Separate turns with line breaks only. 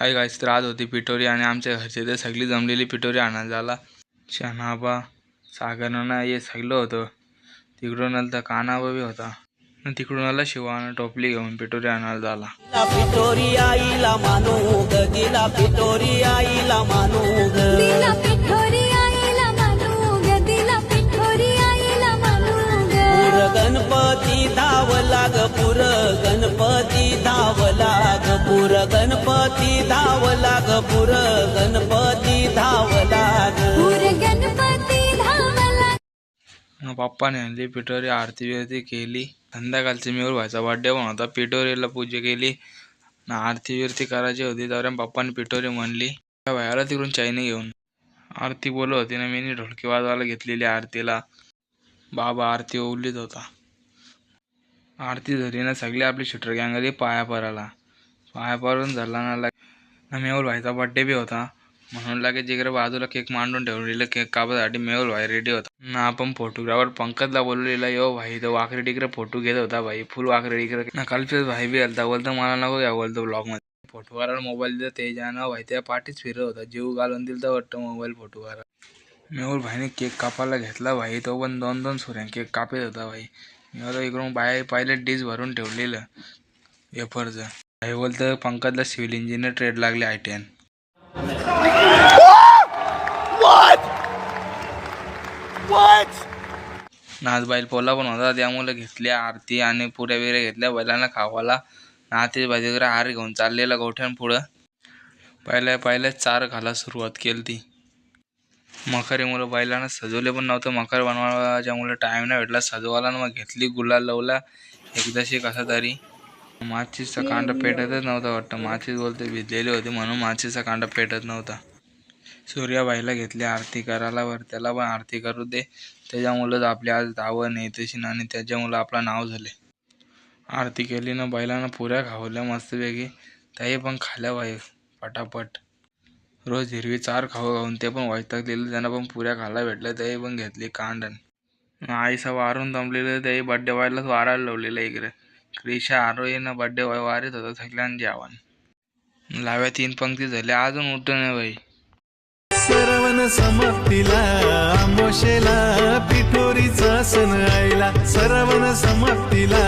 आई गायच तर आज होती पिटोरी आणि आमच्या घरचे ते सगळी जमलेली पिटोरी आणायला झाला. शनाबा सागरना हे सगळं होतं. तिकडून आलं तर कानाबा बी होता. आणि तिकडून आला शिवानं टोपली घेऊन पिटोरी आणायला झाला.
पिठोरी आईला मानू ग दिला पिठोरी आईला मानू ग.
पुर गणपती धावला ग पुर गणपती पुर गणपती धावला ग पुर गणपती धावला
गणपती धावला
पप्पाने आणली पिटोरी आरती बिरती केली. संध्याकाळची मेवर व्हायचा बड्डे पण होता पिटोरीला पूजा केली. आरती बिरती करायची होती तर पप्पाने पिटोरी म्हणली. त्या भायाला तिकडून चायनी घेऊन. आरती बोलत होती ना मी ढोलकी वाजवायला घेतलेली आरतीला. बाबा आरती ओवलीत होता. आरती झाली ना सगळी आपली शूटर गँग आली पाया पराला. पाया झाला ना लाग. ना मेहुल भाईचा बड्डे बी होता. म्हणून लागे जिकडे बाजूला केक मांडून ठेवलेलं केक कापासाठी मेहुल भाई रेडी होता. ना आपण फोटोग्राफर पंकजला बोलवलेला यो भाई तो वाकडे तिकडे फोटो घेत होता भाई फुल वाकडे तिकडे ना कालचेच भाई बी आलता बोलतो मला नको घ्या बोलतो ब्लॉगमध्ये मध्ये मोबाईल दिला तेजानं भाई त्या पाठीच फिरत होता जीव घालून दिलं तर वाटतं मोबाईल फोटोवारा मेहुल भाईने केक कापायला घेतला भाई तो पण दोन दोन सुऱ्या केक कापत होता भाई. मी इकडून बाहेर पहिले डिश भरून ठेवलेलं एफरचं बोलतं पंकजला सिव्हिल इंजिनियर ट्रेड लागले आय टी एन. नाच बैल पोला पण होता त्यामुळे घेतल्या आरती आणि पुऱ्या बिऱ्या घेतल्या बैलांना खावाला. नाते बाजूकडे हार घेऊन चाललेला गोठ्यान पुढं. पहिल्या पहिल्याच चार घाला सुरुवात केली ती मकरीमुळे बैलांना सजवले पण नव्हतं. मकर बनवायच्यामुळे टाईम नाही भेटला सजवायला ना मग घेतली गुलाल लावला. एकदाशी कसा तरी. माचीसचा कांड पेटतच नव्हता वाटतं. माचीस बोलते भिजलेली होती म्हणून माचीसचा कांड पेटत नव्हता. सूर्याबाईला घेतली आरती करायला वर त्याला पण आरती करू दे. त्याच्यामुळंच आपली आज दावं नाही तशी आणि त्याच्यामुळं आपलं नाव झाले. आरती केली ना बैलांना पुऱ्या खावल्या मस्तपैकी. त्याही पण खाल्या बाई पटापट. रोज हिरवी चार खाऊ खाऊन ते पण वैतागलेलं त्यांना पण पुऱ्या खायला भेटल्या त्याही पण घेतली कांडण. आईसा वारून दमलेलं त्याही बड्डे व्हायलाच वारायला लावलेलं इकडे. क्रिशा आरोहीनं बड्डे वाय वारीत होता सगळ्यांचे आव्हान लाव्या तीन पंक्ती झाल्या अजून उठून बाई.
सरवण समाप्तीला आंबोशेला पिठोरीचा सण आईला सरवण समाप्तीला